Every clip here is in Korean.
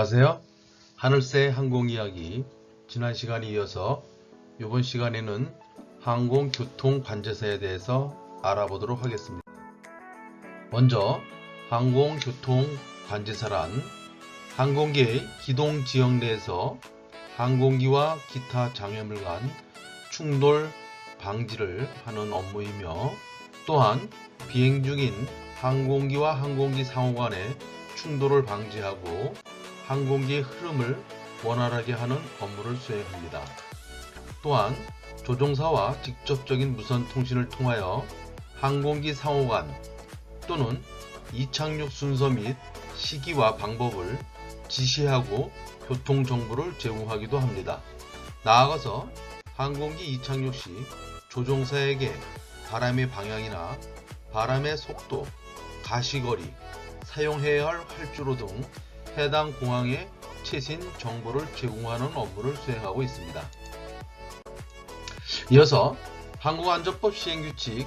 안녕하세요. 하늘새 항공 이야기 지난 시간에 이어서 이번 시간에는 항공교통 관제사에 대해서 알아보도록 하겠습니다. 먼저 항공교통 관제사란 항공기의 기동 지역 내에서 항공기와 기타 장애물 간 충돌 방지를 하는 업무이며 또한 비행 중인 항공기와 항공기 상호 간의 충돌을 방지하고 항공기의 흐름을 원활하게 하는 업무를 수행합니다. 또한 조종사와 직접적인 무선 통신을 통하여 항공기 상호 간 또는 이착륙 순서 및 시기와 방법을 지시하고 교통 정보를 제공하기도 합니다. 나아가서 항공기 이착륙 시 조종사에게 바람의 방향이나 바람의 속도, 가시거리, 사용해야 할 활주로 등 해당 공항의 최신 정보를 제공하는 업무를 수행하고 있습니다. 이어서 항공안전법 시행규칙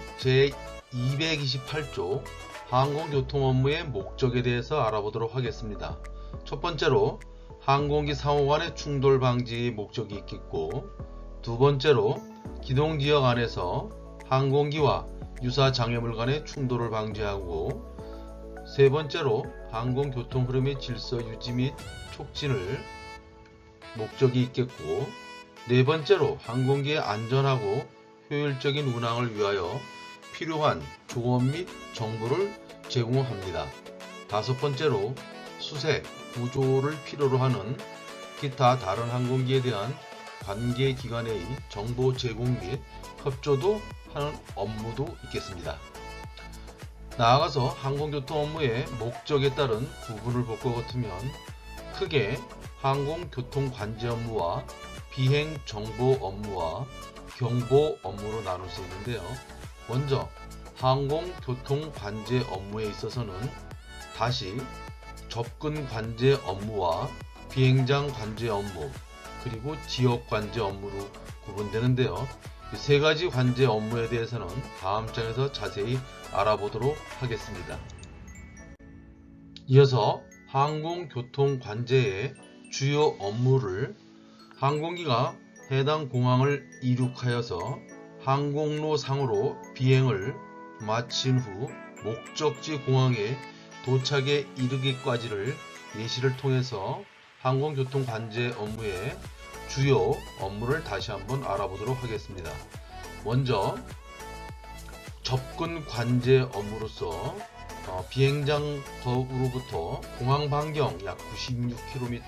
제228조 항공교통 업무의 목적에 대해서 알아보도록 하겠습니다. 첫 번째로 항공기 상호 간의 충돌 방지의 목적이 있겠고 두 번째로 기동지역 안에서 항공기와 유사 장애물 간의 충돌을 방지하고 세 번째로 항공교통 흐름의 질서 유지 및 촉진을 목적이 있겠고 네 번째로 항공기의 안전하고 효율적인 운항을 위하여 필요한 조언 및 정보를 제공합니다. 다섯 번째로 수색, 구조를 필요로 하는 기타 다른 항공기에 대한 관계 기관의 정보 제공 및 협조도 하는 업무도 있겠습니다. 나아가서 항공교통 업무의 목적에 따른 구분을 볼 것 같으면 크게 항공교통 관제 업무와 비행 정보 업무와 경보 업무로 나눌 수 있는데요. 먼저 항공교통 관제 업무에 있어서는 다시 접근 관제 업무와 비행장 관제 업무 그리고 지역 관제 업무로 구분되는데요. 이세 가지 관제 업무에 대해서는 다음 장에서 자세히 알아보도록 하겠습니다. 이어서 항공교통 관제의 주요 업무를 항공기가 해당 공항을 이륙하여서 항공로 상으로 비행을 마친 후 목적지 공항에 도착에 이르기까지를 예시를 통해서 항공교통 관제 업무의 주요 업무를 다시 한번 알아보도록 하겠습니다. 먼저 접근 관제 업무로서 어, 비행장으로부터 공항 반경 약 96km,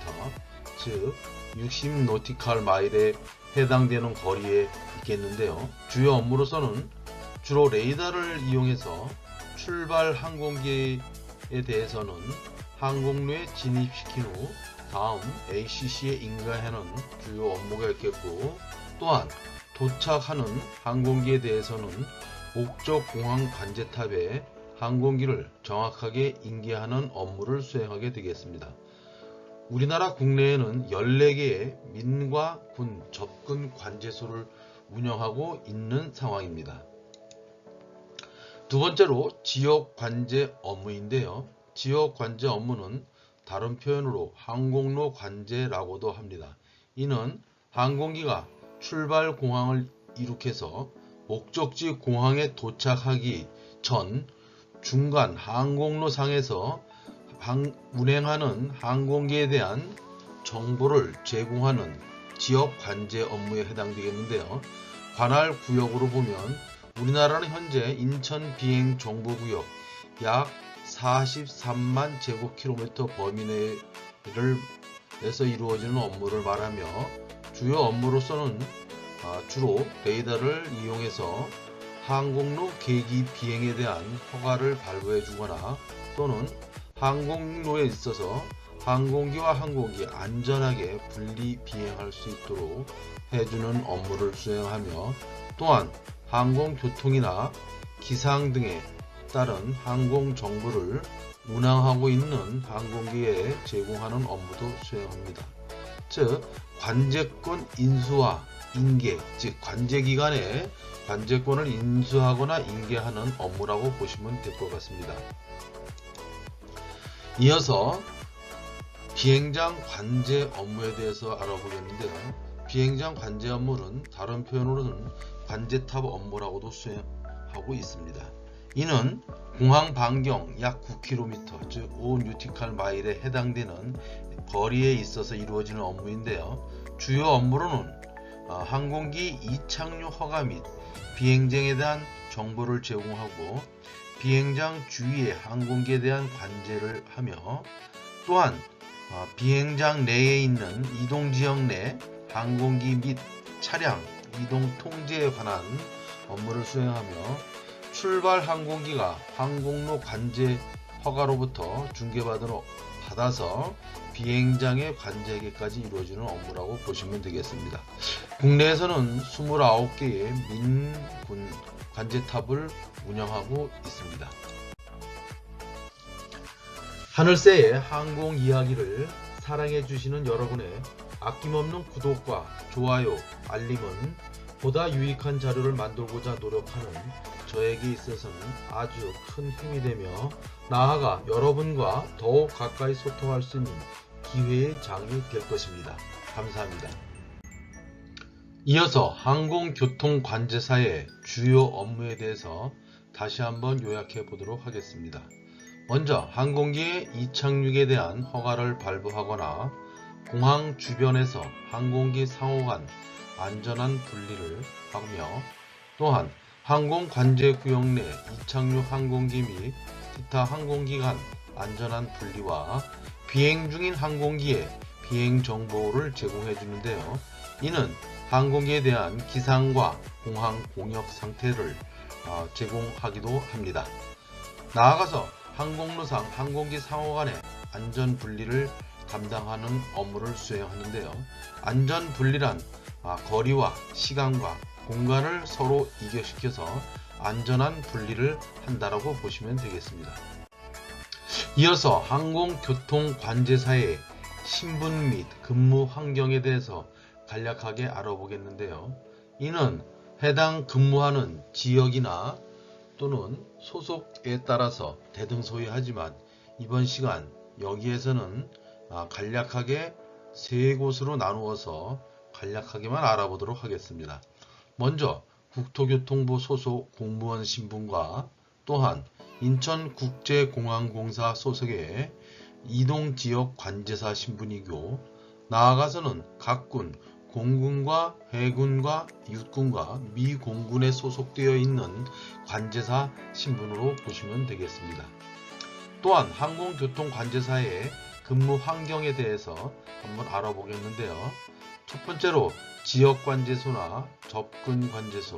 즉 60 노티칼 마일에 해당되는 거리에 있겠는데요. 주요 업무로서는 주로 레이더를 이용해서 출발 항공기에 대해서는 항공로에 진입시킨 후 다음 ACC에 인가하는 주요 업무가 있겠고 또한 도착하는 항공기에 대해서는 목적 공항 관제탑에 항공기를 정확하게 인계하는 업무를 수행하게 되겠습니다. 우리나라 국내에는 14개의 민과 군 접근 관제소를 운영하고 있는 상황입니다. 두 번째로 지역 관제 업무인데요. 지역 관제 업무는 다른 표현으로 항공로 관제라고도 합니다. 이는 항공기가 출발 공항을 이룩해서 목적지 공항에 도착하기 전 중간 항공로 상에서 항- 운행하는 항공기에 대한 정보를 제공하는 지역 관제 업무에 해당되겠는데요. 관할 구역으로 보면 우리나라는 현재 인천 비행 정보구역 약 43만 제곱킬로미터 범위 내를 에서 이루어지는 업무를 말하며 주요 업무로서는 아, 주로 레이더를 이용해서 항공로 계기 비행에 대한 허가를 발부해 주거나 또는 항공로에 있어서 항공기와 항공기 안전하게 분리 비행할 수 있도록 해주는 업무를 수행하며 또한 항공교통이나 기상 등에 따른 항공 정보를 운항하고 있는 항공기에 제공하는 업무도 수행합니다. 즉 관제권 인수와 인계, 즉 관제기관에 관제권을 인수하거나 인계하는 업무라고 보시면 될 것 같습니다. 이어서 비행장 관제 업무에 대해서 알아보겠는데요. 비행장 관제 업무는 다른 표현으로는 관제탑 업무라고도 수행하고 있습니다. 이는 공항 반경 약 9km, 즉 5뉴티칼 마일에 해당되는 거리에 있어서 이루어지는 업무인데요. 주요 업무로는 어, 항공기 이착륙 허가 및 비행장에 대한 정보를 제공하고 비행장 주위의 항공기에 대한 관제를 하며 또한 어, 비행장 내에 있는 이동 지역 내 항공기 및 차량 이동 통제에 관한 업무를 수행하며 출발 항공기가 항공로 관제 허가로부터 중개받은 받아서 비행장의 관제에게까지 이루어지는 업무라고 보시면 되겠습니다. 국내에서는 29개의 민군 관제탑을 운영하고 있습니다. 하늘새의 항공 이야기를 사랑해 주시는 여러분의 아낌없는 구독과 좋아요, 알림은 보다 유익한 자료를 만들고자 노력하는 저에게 있어서는 아주 큰 힘이 되며 나아가 여러분과 더욱 가까이 소통할 수 있는 기회의 장이 될 것입니다. 감사합니다. 이어서 항공교통관제사의 주요 업무에 대해서 다시 한번 요약해 보도록 하겠습니다. 먼저 항공기의 이착륙에 대한 허가를 발부하거나 공항 주변에서 항공기 상호 간 안전한 분리를 하며 또한 항공 관제 구역 내 이착륙 항공기 및 기타 항공기 간 안전한 분리와 비행 중인 항공기의 비행 정보를 제공해 주는데요. 이는 항공기에 대한 기상과 공항 공역 상태를 어, 제공하기도 합니다. 나아가서 항공로상 항공기 상호 간의 안전 분리를 담당하는 업무를 수행하는데요. 안전 분리란 아, 거리와 시간과 공간을 서로 이겨시켜서 안전한 분리를 한다라고 보시면 되겠습니다. 이어서 항공교통관제사의 신분 및 근무 환경에 대해서 간략하게 알아보겠는데요. 이는 해당 근무하는 지역이나 또는 소속에 따라서 대등소이하지만 이번 시간 여기에서는 아, 간략하게 세 곳으로 나누어서 간략하게만 알아보도록 하겠습니다. 먼저 국토교통부 소속 공무원 신분과 또한 인천국제공항공사 소속의 이동지역 관제사 신분이고 나아가서는 각군 공군과 해군과 육군과 미공군에 소속되어 있는 관제사 신분으로 보시면 되겠습니다. 또한 항공교통관제사의 근무 환경에 대해서 한번 알아보겠는데요. 첫 번째로 지역관제소나 접근관제소,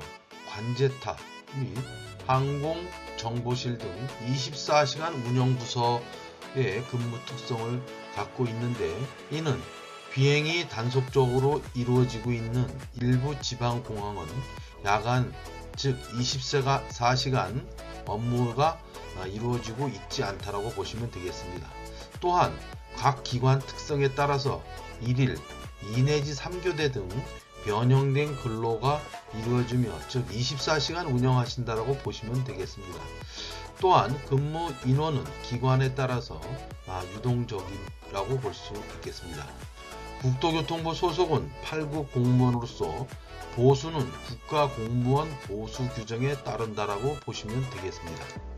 관제탑 및 항공정보실 등 24시간 운영부서의 근무 특성을 갖고 있는데 이는 비행이 단속적으로 이루어지고 있는 일부 지방공항은 야간 즉 24시간 업무가 이루어지고 있지 않다라고 보시면 되겠습니다. 또한 각 기관 특성에 따라서 1일, 2 내지 3교대 등 변형된 근로가 이루어지며 즉 24시간 운영하신다라고 보시면 되겠습니다. 또한 근무 인원은 기관에 따라서 아, 유동적이라고 볼 수 있겠습니다. 국토교통부 소속은 8급 공무원으로서 보수는 국가공무원 보수 규정에 따른다라고 보시면 되겠습니다.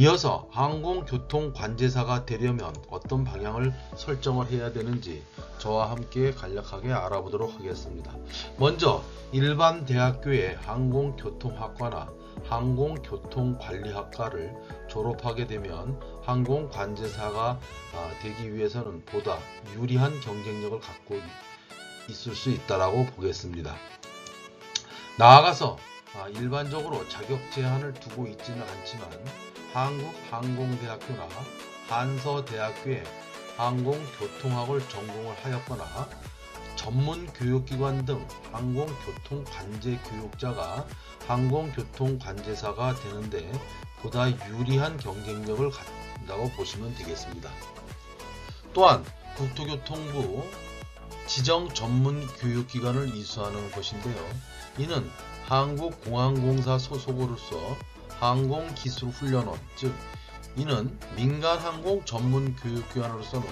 이어서 항공교통관제사가 되려면 어떤 방향을 설정을 해야 되는지 저와 함께 간략하게 알아보도록 하겠습니다. 먼저 일반 대학교의 항공교통학과나 항공교통관리학과를 졸업하게 되면 항공관제사가 아, 되기 위해서는 보다 유리한 경쟁력을 갖고 있을 수 있다고 보겠습니다. 나아가서 아, 일반적으로 자격 제한을 두고 있지는 않지만 한국항공대학교나 한서대학교에 항공교통학을 전공을 하였거나 전문교육기관 등 항공교통관제교육자가 항공교통관제사가 되는데 보다 유리한 경쟁력을 갖는다고 보시면 되겠습니다. 또한 국토교통부 지정 전문 교육기관을 이수하는 것인데요. 이는 한국공항공사 소속으로서 항공기술훈련원 즉 이는 민간항공 전문 교육기관으로서는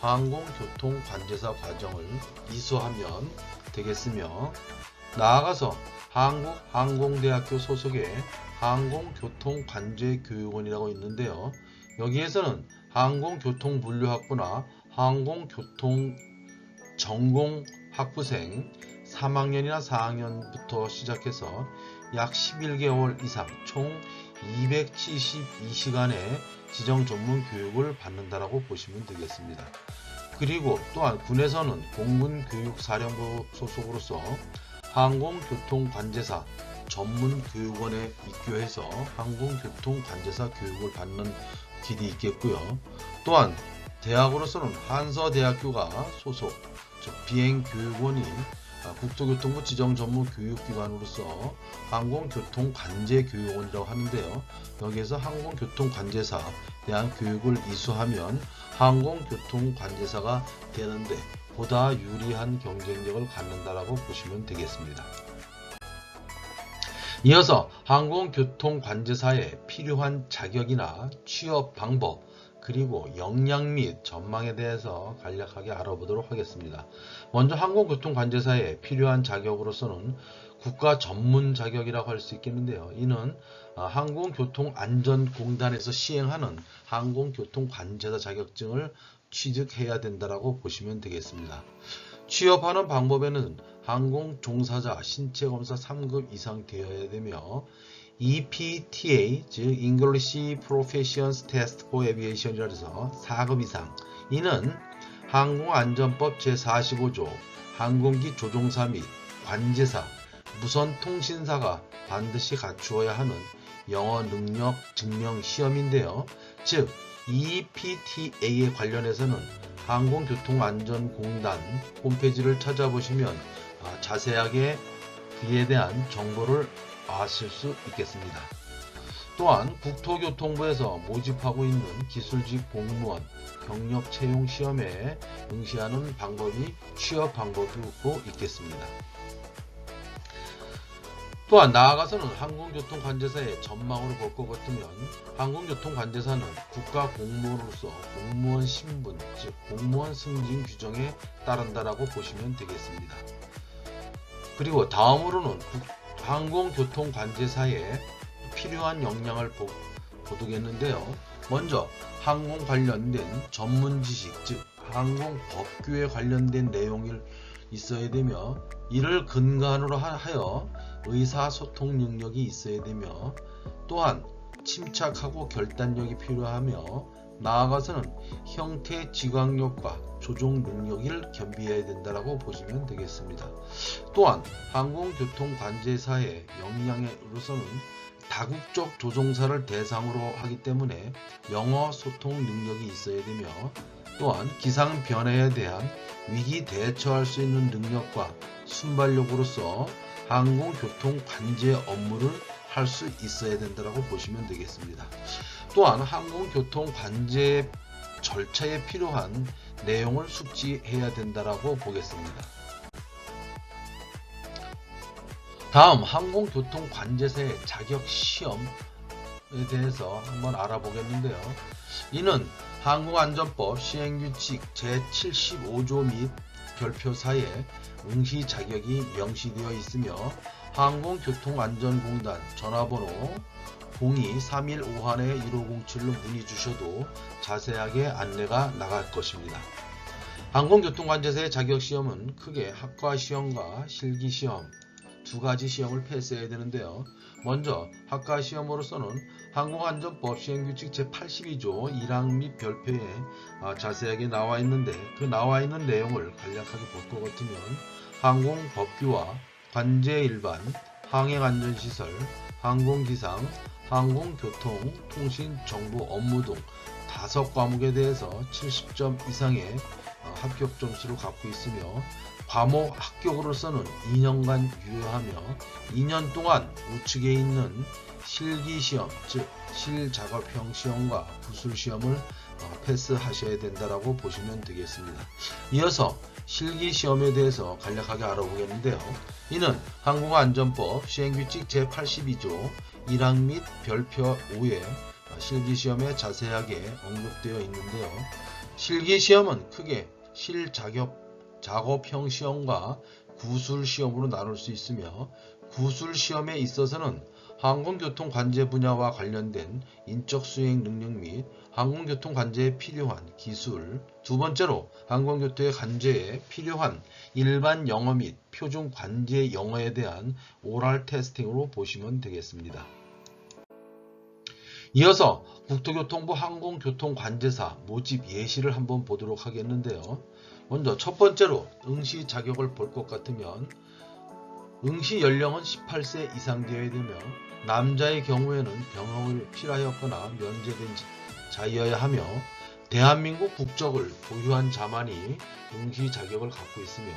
항공교통관제사 과정을 이수하면 되겠으며 나아가서 한국항공대학교 소속의 항공교통관제교육원이라고 있는데요. 여기에서는 항공교통분류학부나 항공교통 전공학부생 3학년이나 4학년부터 시작해서 약 11개월 이상 총 272시간의 지정 전문 교육을 받는다라고 보시면 되겠습니다. 그리고 또한 군에서는 공군교육사령부 소속으로서 항공교통관제사 전문교육원에 입교해서 항공교통관제사 교육을 받는 길이 있겠고요. 또한 대학으로서는 한서대학교가 소속 즉 비행교육원이 아, 국토교통부 지정 전문 교육기관으로서 항공교통관제교육원이라고 하는데요. 여기에서 항공교통관제사 대한 교육을 이수하면 항공교통관제사가 되는데 보다 유리한 경쟁력을 갖는다라고 보시면 되겠습니다. 이어서 항공교통관제사에 필요한 자격이나 취업 방법 그리고 역량 및 전망에 대해서 간략하게 알아보도록 하겠습니다. 먼저 항공교통관제사에 필요한 자격으로서는 국가 전문 자격이라고 할 수 있겠는데요. 이는 아, 항공교통안전공단에서 시행하는 항공교통관제사 자격증을 취득해야 된다라고 보시면 되겠습니다. 취업하는 방법에는 항공 종사자 신체 검사 3급 이상 되어야 되며 EPTA 즉 English Proficiency Test for Aviation이라 해서 4급 이상 이는 항공안전법 제45조 항공기 조종사 및 관제사 무선 통신사가 반드시 갖추어야 하는 영어 능력 증명 시험인데요. 즉 EPTA에 관련해서는 항공교통안전공단 홈페이지를 찾아보시면 아, 자세하게 그에 대한 정보를 아실 수 있겠습니다. 또한 국토교통부에서 모집하고 있는 기술직 공무원 경력 채용 시험에 응시하는 방법이 취업 방법이고 있겠습니다. 또한 나아가서는 항공교통관제사의 전망으로 볼 것 같으면 항공교통관제사는 국가공무원으로서 공무원 신분 즉 공무원 승진 규정에 따른다라고 보시면 되겠습니다. 그리고 다음으로는 국- 항공교통관제사에 필요한 역량을 보, 보두겠는데요. 먼저 항공 관련된 전문 지식 즉 항공 법규에 관련된 내용이 있어야 되며 이를 근간으로 하- 하여 의사소통 능력이 있어야 되며 또한 침착하고 결단력이 필요하며 나아가서는 형태 지각력과 조종 능력을 겸비해야 된다고 보시면 되겠습니다. 또한 항공교통관제사의 역량으로서는 다국적 조종사를 대상으로 하기 때문에 영어 소통 능력이 있어야 되며 또한 기상 변화에 대한 위기 대처할 수 있는 능력과 순발력으로서 항공교통 관제 업무를 할 수 있어야 된다고 보시면 되겠습니다. 또한 항공교통 관제 절차에 필요한 내용을 숙지해야 된다고 보겠습니다. 다음 항공교통 관제사의 자격 시험에 대해서 한번 알아보겠는데요. 이는 항공안전법 시행규칙 제75조 및 별표사에 응시 자격이 명시되어 있으며 항공교통안전공단 전화번호 02-315-1507로 문의 주셔도 자세하게 안내가 나갈 것입니다. 항공교통관제사의 자격시험은 크게 학과시험과 실기시험 두 가지 시험을 패스해야 되는데요. 먼저 학과 시험으로서는 항공안전법 시행규칙 제82조 1항 및 별표에 아, 자세하게 나와 있는데 그 나와 있는 내용을 간략하게 볼 것 같으면 항공법규와 관제일반, 항행안전시설, 항공기상, 항공교통, 통신 정보 업무 등 다섯 과목에 대해서 70점 이상의 어, 합격 점수를 갖고 있으며 과목 합격으로서는 2년간 유효하며 2년 동안 우측에 있는 실기시험 즉 실작업형 시험과 부술시험을 어, 패스하셔야 된다라고 보시면 되겠습니다. 이어서 실기시험에 대해서 간략하게 알아보겠는데요. 이는 항공안전법 시행규칙 제82조 1항 및 별표 5에 실기시험에 자세하게 언급되어 있는데요. 실기시험은 크게 실자격 작업형 시험과 구술 시험으로 나눌 수 있으며 구술 시험에 있어서는 항공교통 관제 분야와 관련된 인적 수행 능력 및 항공교통 관제에 필요한 기술, 두 번째로 항공교통의 관제에 필요한 일반 영어 및 표준 관제 영어에 대한 오랄 테스팅으로 보시면 되겠습니다. 이어서 국토교통부 항공교통관제사 모집 예시를 한번 보도록 하겠는데요. 먼저 첫 번째로 응시 자격을 볼 것 같으면 응시 연령은 18세 이상 되어야 되며 남자의 경우에는 병역을 필하였거나 면제된 자여야 하며 대한민국 국적을 보유한 자만이 응시 자격을 갖고 있으며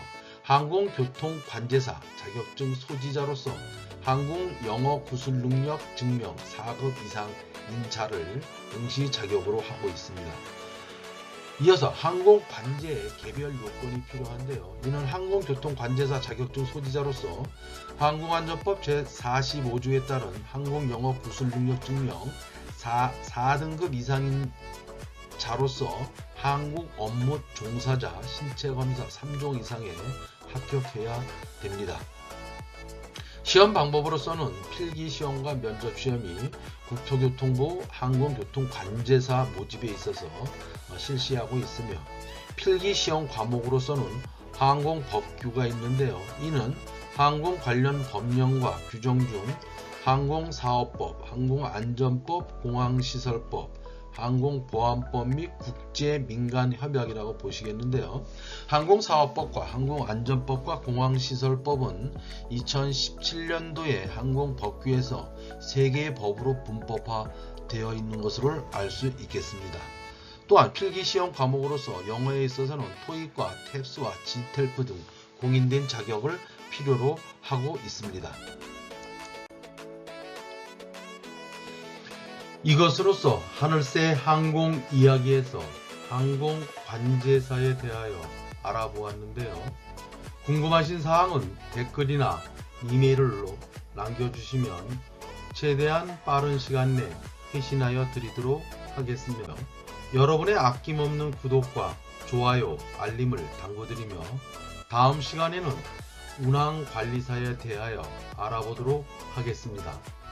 항공교통관제사 자격증 소지자로서 항공 영어 구술 능력 증명 4급 이상 인차를 응시 자격으로 하고 있습니다. 이어서 항공관제의 개별 요건이 필요한데요. 이는 항공교통관제사 자격증 소지자로서 항공안전법 제45조에 따른 항공영어 구술 능력 증명 4, 4등급 이상인 자로서 항공 업무 종사자 신체검사 3종 이상에 합격해야 됩니다. 시험 방법으로서는 필기시험과 면접시험이 국토교통부 항공교통관제사 모집에 있어서 실시하고 있으며 필기시험 과목으로서는 항공법규가 있는데요. 이는 항공 관련 법령과 규정 중 항공사업법, 항공안전법, 공항시설법, 항공보안법 및 국제민간협약이라고 보시겠는데요. 항공사업법과 항공안전법과 공항시설법은 2017년도에 항공법규에서 세 개의 법으로 분법화되어 있는 것으로 알 수 있겠습니다. 또한 필기시험 과목으로서 영어에 있어서는 토익과 탭스와 지텔프 등 공인된 자격을 필요로 하고 있습니다. 이것으로서 하늘새 항공 이야기에서 항공 관제사에 대하여 알아보았는데요. 궁금하신 사항은 댓글이나 이메일로 남겨주시면 최대한 빠른 시간 내 회신하여 드리도록 하겠습니다. 여러분의 아낌없는 구독과 좋아요, 알림을 당부드리며 다음 시간에는 운항관리사에 대하여 알아보도록 하겠습니다.